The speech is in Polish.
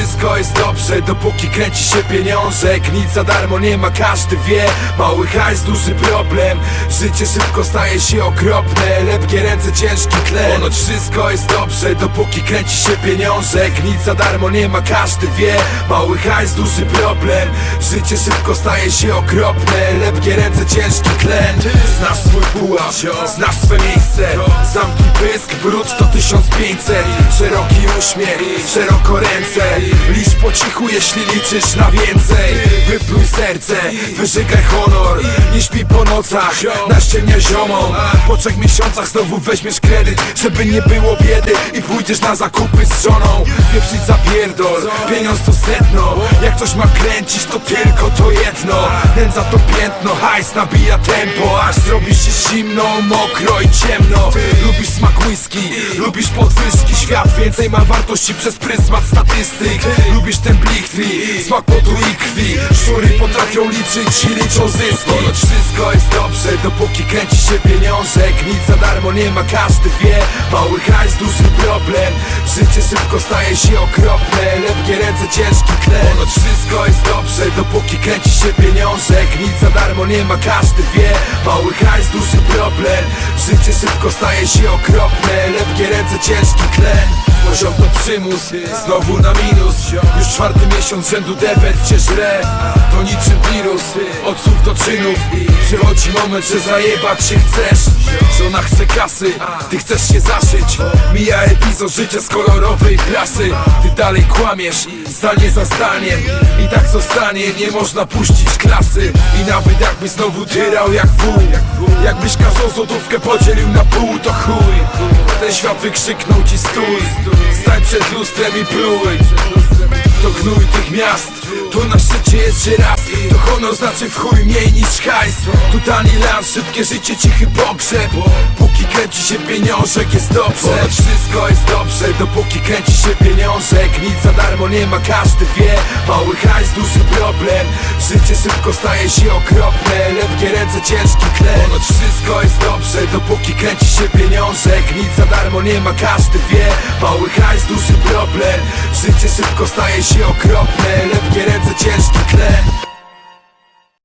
wszystko jest dobrze Dopóki kręci się pieniążek Nic za darmo nie ma, każdy wie. Mały hajs, duży problem. Życie szybko staje się okropne. Lepkie ręce, ciężki tlen Ponoć wszystko jest dobrze Dopóki kręci się pieniążek Nic za darmo nie ma, każdy wie. Mały hajs, duży problem. Życie szybko staje się okropne. Lepkie ręce, ciężki tlen Znasz swój pułap, znasz swe miejsce. Zamknij pysk, brud 1500 Szeroki uśmiech, szeroko ręce. Licz po cichu, jeśli liczysz na więcej. Wypluj serce, wyżygaj honor. Nie śpi po nocach, naściemnia ziomą Po trzech miesiącach znowu weźmiesz kredyt Żeby nie było biedy i pójdziesz na zakupy z żoną Pieprzyć zapierdol, pieniądz to sedno. Jak coś ma kręcić, to tylko to jedno. Nędza to piętno, hajs nabija tempo. Aż zrobi się zimno, mokro i ciemno. Lubisz smak whisky, lubisz podwyżki. Świat więcej ma wartości przez pryzmat statystyk. Lubisz ten blichtri, smak potu i krwi. Szczury potrafią liczyć i liczą zyski. Ponoć wszystko jest dobrze, dopóki kręci się pieniążek Nic za darmo nie ma, każdy wie. Mały hajs, duży problem. Życie szybko staje się okropne Lepkie ręce, ciężki tlen Ponoć wszystko jest dobrze, dopóki kręci się pieniążek Nic za darmo nie ma, każdy wie. Mały hajs, duży problem. Życie szybko staje się okropne Lepkie ręce, ciężki tlen Poziom to przymus, znowu na minus. Już czwarty miesiąc rzędu debet cię żre To niczym wirus, od słów do czynów. Przychodzi moment, że zajebać się chcesz. Żona chce kasy, ty chcesz się zaszyć. Mija epizod życia z kolorowej prasy Ty dalej kłamiesz, zdanie za zdaniem. I tak zostanie, nie można puścić klasy. I nawet jakby znowu tyrał jak wół Jakbyś każdą złotówkę podzielił na pół, to chuj. Ten świat wykrzyknął ci stój lustrem i pluj to gnój tych miast. Tu na szczycie jest raz To honor znaczy w chuj mniej niż hajs Tu tani las, szybkie życie, cichy pogrzeb. Póki kręci się pieniążek jest dobrze. Ponoć wszystko jest dobrze Dopóki kręci się pieniążek. Nic za darmo nie ma, każdy wie. Mały hajs, duży problem. Życie szybko staje się okropne Lepkie ręce, ciężki tlen Ponoć wszystko jest dobrze Dopóki kręci się pieniążek Nic za darmo nie ma, każdy wie. Mały hajs, duży problem. Życie szybko staje się okropne Lepkie ręce, ciężki tlen